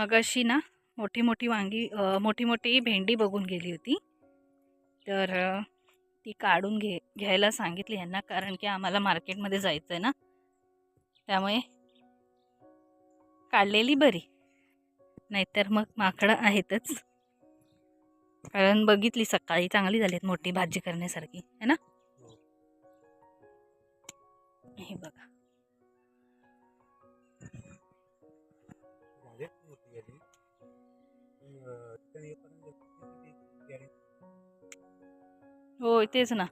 मगाशी ना मोठी मोठी वांगी मोठी मोठी भेंडी बघून गेली होती. तर ती काढून घे घ्यायला सांगितली यांना कारण की आम्हाला मार्केटमध्ये जायचं आहे ना. त्यामुळे काढलेली बरी. नाहीतर मग माकडं आहेतच. कारण बघितली सकाळी चांगली झाली आहेत मोठी भाजी करण्यासारखी है ना? हे बघा. होय तेच ना.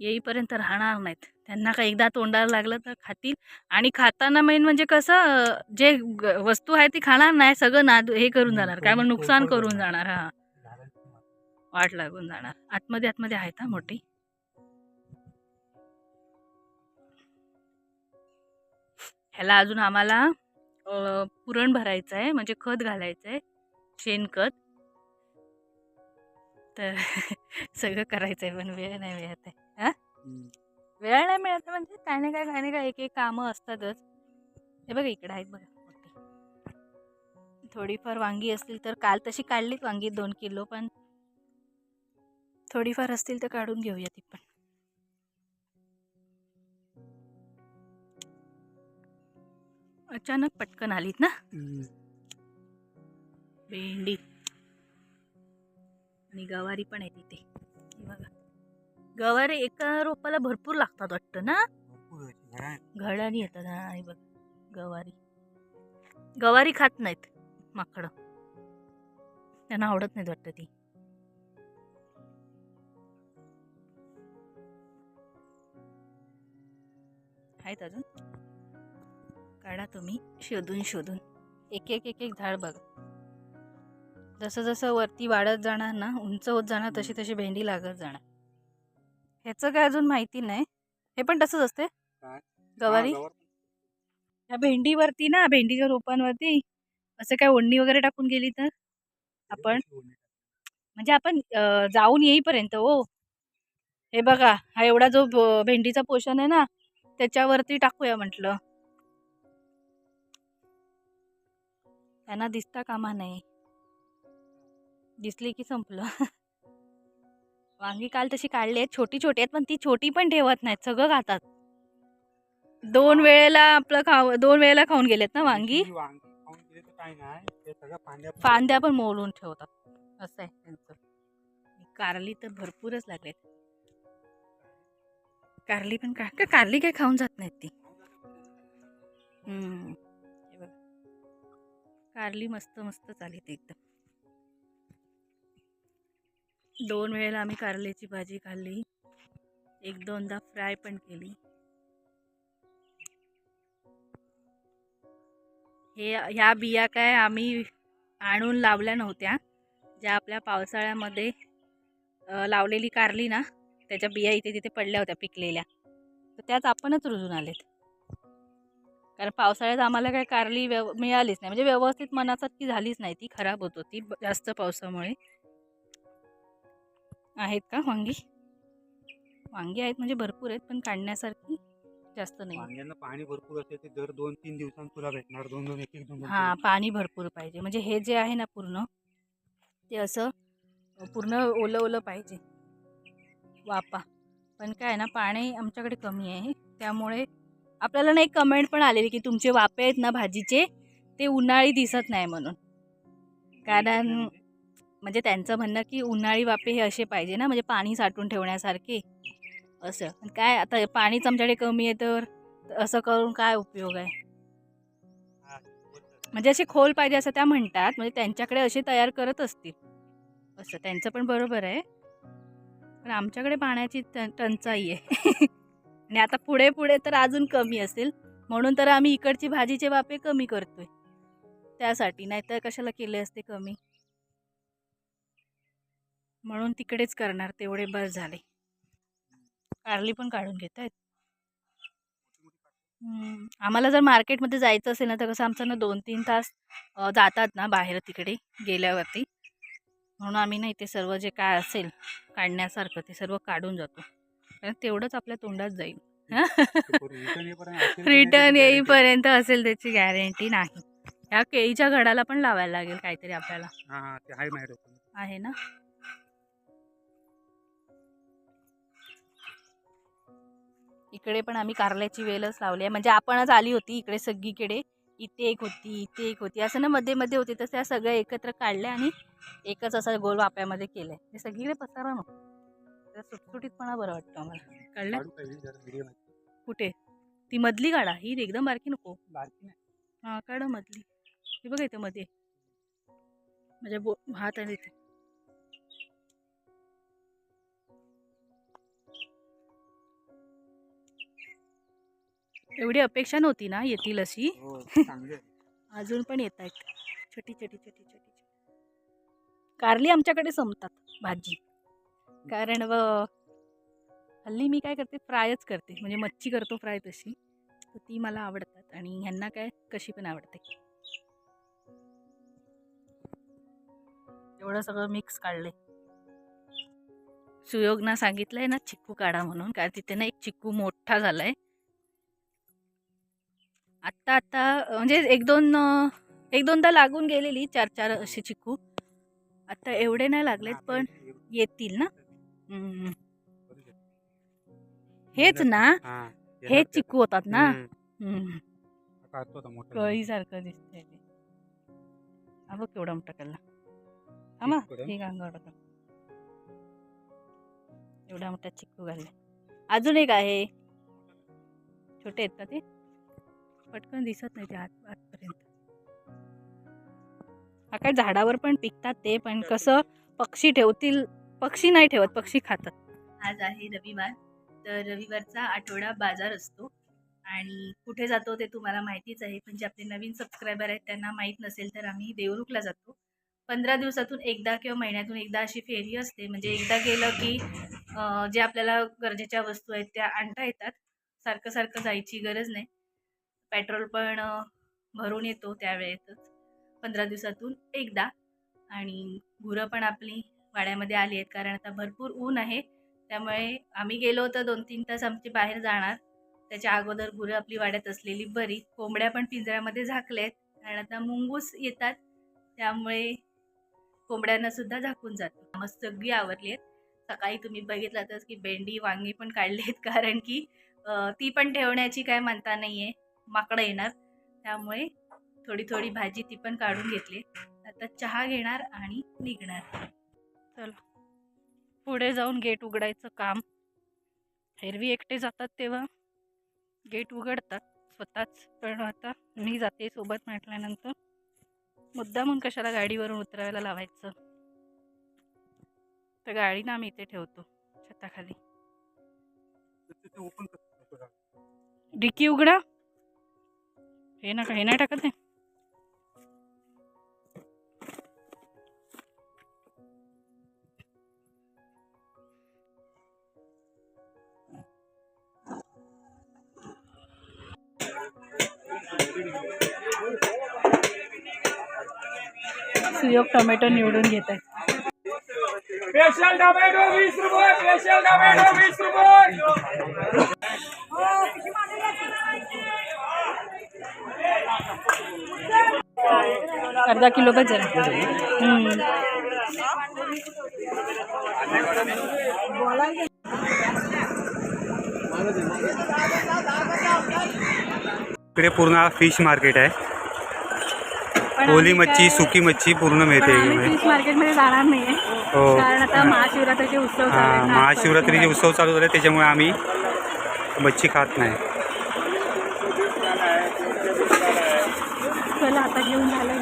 येईपर्यंत राहणार नाहीत. त्यांना का एकदा तोंडाला लागलं तर खातील. आणि खाताना मेन म्हणजे कसं जे ग- वस्तू आहे ती खाणार नाही सगळं नाद हे करून जाणार. काय मग नुकसान करून जाणार हा. वाट लागून जाणार. आतमध्ये आतमध्ये आहेत हा मोठी. ह्याला अजून आम्हाला पुरण भरायचं आहे म्हणजे खत घालायचं आहे शेणखत. तर सगळं करायचं आहे पण वेळ नाही मिळत आहे. हा. वेळ नाही मिळत म्हणजे काय नाही काय काय नाही काय एक एक कामं असतातच. हे बघा इकडे आहेत बघा मोठी. थोडीफार वांगी असतील तर काल तशी काढलीत वांगी दोन किलो पण थोडीफार असतील तर काढून घेऊया ती पण. अचानक पटकन आलीत ना. भेंडी. आणि गवारी पण आहे तिथे. बघा. गवारी एका रोपाला भरपूर लागतात वाटतं ना. घडानी येतात हे बघ. गवारी. गवारी खात नाहीत माकडं. त्यांना आवडत नाहीत वाटतं ती. आहेत अजून? काढा तुम्ही शोधून शोधून. एक एक एक एक झाड बघा. जसं जसं वरती वाढत जाणार ना उंच होत जाणार तशी तशी भेंडी लागत जाणार. ह्याचं काय अजून माहिती नाही. हे पण तसंच असते? गवारी. या भेंडीवरती ना भेंडीच्या रोपांवरती असं काय ओढणी वगैरे टाकून गेली तर? आपण? म्हणजे आपण जाऊन येईपर्यंत हो. हे बघा हा एवढा जो भेंडीचा पोषण आहे ना त्याच्यावरती टाकूया म्हटलं. त्यांना दिसता कामा नाही दिसली की संपलं. वांगी काल तशी काढली आहेत छोटी छोटी आहेत पण ती छोटी पण ठेवत नाहीत सगळं खातात. दोन वेळेला आपलं खाव दोन वेळेला खाऊन गेलेत ना वांगी? फांद्या पण मोडून ठेवतात. असं आहे त्यांचं. कारली तर भरपूरच लागलेत. कारली पण का कारली काय खाऊन जात नाहीत ती. कारली मस्त मस्त चालीत एकदम. दोन वेळेला आम्ही कारल्याची भाजी खाल्ली. एक दोनदा फ्राय पण केली. हे ह्या बिया काय आम्ही आणून लावल्या नव्हत्या. ज्या आपल्या पावसाळ्यामध्ये लावलेली कारली ना त्याच्या बिया इथे तिथे पडल्या होत्या पिकलेल्या. तर त्याच आपणच रुजून आलेत. कारण पावसाळ्यात आम्हाला काय कारली व्यव मिळालीच नाही. म्हणजे व्यवस्थित मनासारखी झालीच नाही. ती खराब होत होती. जास्त पावसामुळे. आहेत का वांगी? वांगी आहेत म्हणजे भरपूर आहेत पण काढण्यासारखी जास्त नाही वांग्यांना पाणी भरपूर असेल ते दर दोन तीन दिवसांत तुला भेटणार. दोन दोन एक एक दोन हा. पाणी भरपूर पाहिजे. म्हणजे हे जे आहे ना पूर्ण ते असं पूर्ण ओलं ओलं पाहिजे. वापा पण काय ना पाणी आमच्याकडे कमी आहे. त्यामुळे आपल्याला ना एक कमेंट पण आलेली की तुमचे वापे आहेत ना भाजीचे ते उन्हाळी दिसत नाही म्हणून. कारण म्हणजे त्यांचं म्हणणं की उन्हाळी वापे हे असे पाहिजे ना म्हणजे पाणी साठवून ठेवण्यासारखे. असं. पण काय आता पाणीच आमच्याकडे कमी आहे तर असं करून काय उपयोग आहे. म्हणजे असे खोल पाहिजे असं त्या म्हणतात म्हणजे त्यांच्याकडे असे तयार करत असतील. असं. त्यांचं पण बरोबर आहे. पण आमच्याकडे पाण्याची ट- टंचाई आहे. आणि आता पुढे पुढे तर अजून कमी असेल. म्हणून तर आम्ही इकडची भाजीचे वापे कमी करतोय. त्यासाठी नाहीतर कशाला केले असते कमी? म्हणून तिकडेच करणार तेवढे बस झाले. कारली पण काढून घेत आहेत. आम्हाला जर मार्केटमध्ये जायचं असेल ना तर कसं आमचं ना दोन तीन तास जातात ना बाहेर तिकडे गेल्यावरती. म्हणून आम्ही ना इथे सर्व जे काय असेल काढण्यासारखं ते सर्व काढून जातो. तेवढंच आपल्या तोंडात जाईल. रिटर्न येईपर्यंत असेल त्याची गॅरंटी नाही. ह्या केळीच्या घडाला पण लावायला लागेल काहीतरी आपल्याला. आहे ना? इकडे पण आम्ही कारल्याची वेलच लावली आहे. म्हणजे आपणच आली होती इकडे सगळीकडे. इथे एक होती इथे एक होती. असं ना मध्ये मध्ये होती तसं त्या सगळ्या एकत्र काढल्या आणि एकच असा गोल वाप्यामध्ये केलंय. हे सगळीकडे पसारा नको. सुटसुटीतपणा बरं वाटतं आम्हाला. कळलं. कुठे? ती मधली काढा. ही एकदम बारकी नको. बारकी नाही. हां काढा मधली. हे बघा इथे मध्ये. म्हणजे बो भात आहे तिथे एवढी अपेक्षा नव्हती ना येतील अशी? हो. अजून पण येत आहेत. छोटी छोटी छोटी छोटी. कारली आमच्याकडे संपतात भाजी. कारण व हल्ली मी काय करते फ्रायच करते. म्हणजे मच्छी करतो फ्राय तशी. तर ती मला आवडतात आणि ह्यांना काय कशी पण आवडते. एवढं सगळं मिक्स काढले सुयोगना सांगितलंय ना चिक्कू काढा म्हणून. कारण तिथे ना एक चिक्कू मोठा झालाय. आत्ता आत्ता अं, म्हणजे एक दोन एक दोनदा लागून गेलेली चार चार असे चिक्कू. आता एवढे नाही लागलेत पण येतील ना. हेच ना हा. चिक्कू होतात ना मोठा कळीसारखं दिसतंय ते हा बघ केवढा मोठा कल्ला हा इकडं? ठीक टाका. एवढा मोठा चिक्कू घालले अजून एक आहे छोटे आहेत का ते पटकन दिसत नाही ते आत आतपर्यंत हा काय झाडावर पण पिकतात ते पण कसं पक्षी ठेवतील पक्षी नाही ठेवत पक्षी खातात. आज आहे रविवार तर रविवारचा आठवडा बाजार असतो आणि कुठे जातो ते तुम्हाला माहितीच आहे पण जे आपले नवीन सबस्क्रायबर आहेत त्यांना माहीत नसेल तर आम्ही देवरुखला जातो. पंधरा दिवसातून एकदा किंवा महिन्यातून एकदा अशी फेरी असते म्हणजे एकदा गेलं की जे आपल्याला गरजेच्या वस्तू आहेत त्या आणता येतात. सारखं सारखं जायची गरज नाही. पेट्रोल पण भरून येतो त्यावेळेतच. पंधरा दिवसातून एकदा आणि गुरं पण आपली वाड्यामध्ये आली आहेत. कारण आता भरपूर ऊन आहे. त्यामुळे आम्ही गेलो होतो दोन तीन तास आमचे बाहेर जाणार. त्याच्या अगोदर गुरं आपली वाड्यात असलेली बरी. कोंबड्या पण पिंजऱ्यामध्ये झाकल्या आहेत. कारण आता मुंगूस येतात. त्यामुळे कोंबड्यांना सुद्धा झाकून जातो. मग सगळी आवरली आहेत. सकाळी तुम्ही बघितलातच की भेंडी वांगी पण काढली आहेत. कारण की ती पण ठेवण्याची काय म्हणता नाही आहे माकडं येणार. त्यामुळे थोडी थोडी भाजी ती पण काढून घेतली. आता चहा घेणार आणि निघणार. चला. पुढे जाऊन गेट उघडायचं काम. एरवी एकटे जातात तेव्हा. गेट उघडतात. स्वतःच पण आता मी जाते सोबत म्हटल्यानंतर. मुद्दा म्हणून कशाला गाडीवरून उतरायला लावायचं? तर गाडी ना आम्ही इथे ठेवतो छताखाली. डिकी डिक्की उघडा. हे ना हे नाही टाकत नाही सुयोग टोमॅटो निवडून घेत आहे. स्पेशल टोमॅटो वीस रुपये स्पेशल टोमॅटो वीस रुपये. अर्धा किलो बस इकडे पूर्ण फिश मार्केट आहे. ओली मच्छी सुकी मच्छी पूर्ण मिळते आम्ही इकडे. फिश मार्केटमध्ये जाणार नाही हो. कारण आता महाशिवरात्रीचे उत्सव हा महाशिवरात्रीचे. उत्सव चालू झाले त्याच्यामुळे आम्ही मच्छी खात नाही. चला आता घेऊन झालं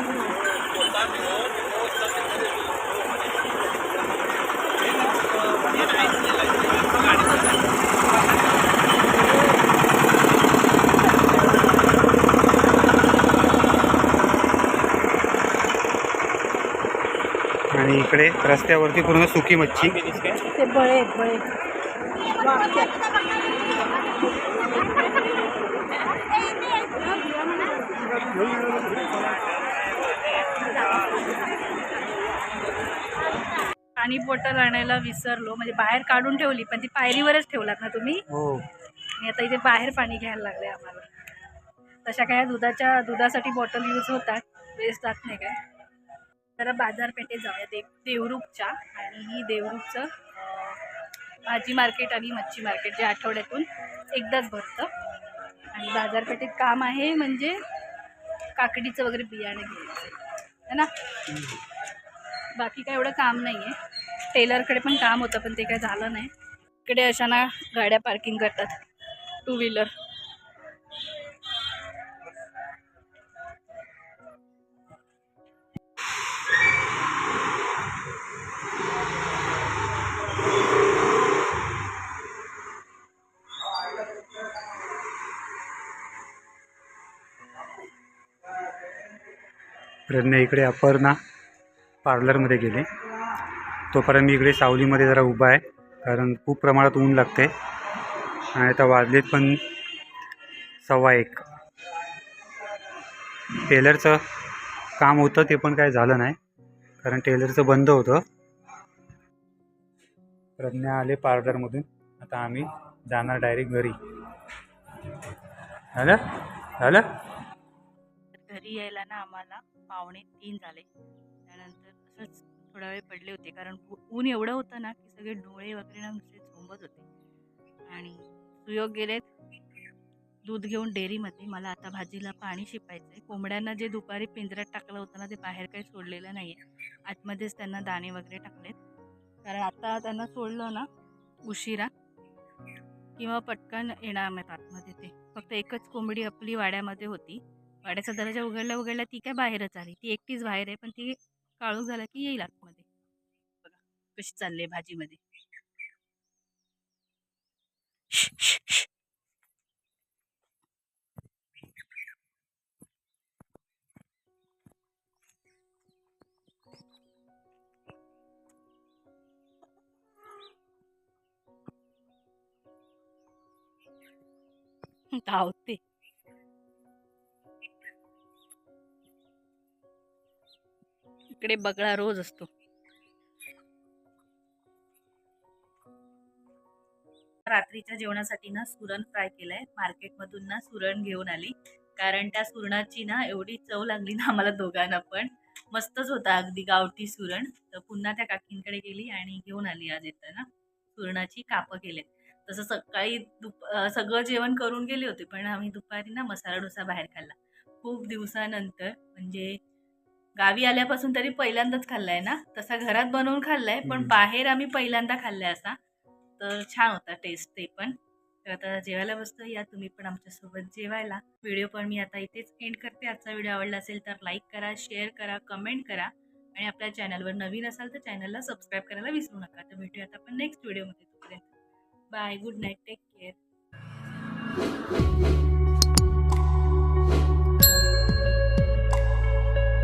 आणि इकडे रस्त्यावरती पूर्ण सुकी मच्छी. ते बळे बळे पाणी बॉटल आणायला विसरलो म्हणजे बाहेर काढून ठेवली पण ती पायरीवरच ठेवलात ना तुम्ही? हो. आणि आता इथे बाहेर पाणी घ्यायला लागले आम्हाला. तशा काय दुधाच्या दुधासाठी बॉटल यूज होतात वेस्ट जात नाही काय? तर बाजारपेठेत जाऊया देव देवरूपच्या. आणि ही देवरूपचं भाजी मार्केट आणि मच्छी मार्केट जे आठवड्यातून एकदाच भरतं. आणि बाजारपेठेत काम आहे म्हणजे काकडीचं वगैरे बियाणे घ्यायचं. है ना? बाकी काय एवढं काम नाही आहे टेलरकडे पण काम होतं पण ते काय झालं नाही. इकडे अशा ना गाड्या पार्किंग करतात. Two wheeler. प्रज्ञा इकडे अपर्णा पार्लरमध्ये गेले. तोपर्यंत मी इकडे सावलीमध्ये जरा उभा आहे कारण खूप प्रमाणात ऊन लागते आणि आता वाजलेत पण सव्वा एक. टेलरचं काम होतं ते पण काय झालं नाही कारण टेलरचं बंद होतं. प्रज्ञा आले पार्लरमधून. आता आम्ही जाणार डायरेक्ट घरी. झालं? झालं? घरी यायला ना आम्हाला. पावणे तीन झाले. त्यानंतर असंच थोडा वेळ पडले होते. कारण ऊ- ऊन एवढं होतं ना की सगळे डोळे वगैरे ना नुसते झोंबत होते. आणि सुयोग गेलेत. दूध घेऊन डेअरीमध्ये. मला आता भाजीला पाणी शिपायचं आहे कोंबड्यांना जे दुपारी पिंजऱ्यात टाकलं होतं ना ते बाहेर काही सोडलेलं नाही आहे आतमध्येच त्यांना दाणे वगैरे टाकलेत. कारण आता त्यांना सोडलं ना उशिरा किंवा पटकन येणार नाहीत आतमध्ये ते. फक्त एकच कोंबडी आपली वाड्यामध्ये होती. वाड्याचा दरवाजा उघडल्या उघडल्या ती काय बाहेरच आली. ती एकटीच बाहेर आहे पण ती काळूक झाला की येईल आतमध्ये. बघा कशी चालली भाजीमध्ये. धावते. इकडे बगळा रोज असतो. रात्रीच्या जेवणासाठी ना सुरण फ्राय केलंय. मार्केटमधून ना सुरण घेऊन आली. कारण त्या सुरणाची ना एवढी चव लागली ना आम्हाला दोघांना पण. मस्तच होता अगदी गावठी सुरण. तर पुन्हा त्या काकींकडे गेली आणि घेऊन आली आज येताना. सुरणाची कापं केले तसं सकाळी दुप सगळं जेवण करून गेले होते. पण आम्ही दुपारी ना मसाला डोसा बाहेर खाल्ला. खूप दिवसानंतर म्हणजे गावी आल्यापासून तरी पहिल्यांदाच खाल्लाय ना? तसा घरात बनवून खाल्लाय पण. बाहेर आम्ही पहिल्यांदा खाल्लाय असा. तर छान होता टेस्ट ते पण. तर आता जेवायला बसतो या तुम्ही पण आमच्यासोबत जेवायला. व्हिडिओ पण मी आता इथेच एंड करते. आजचा व्हिडिओ आवडला असेल तर लाईक करा शेअर करा कमेंट करा. आणि आपल्या चॅनलवर नवीन असाल तर चॅनलला सबस्क्राईब करायला विसरू नका. तर भेटूयात आपण नेक्स्ट व्हिडिओमध्ये तोपर्यंत. Bye good night take care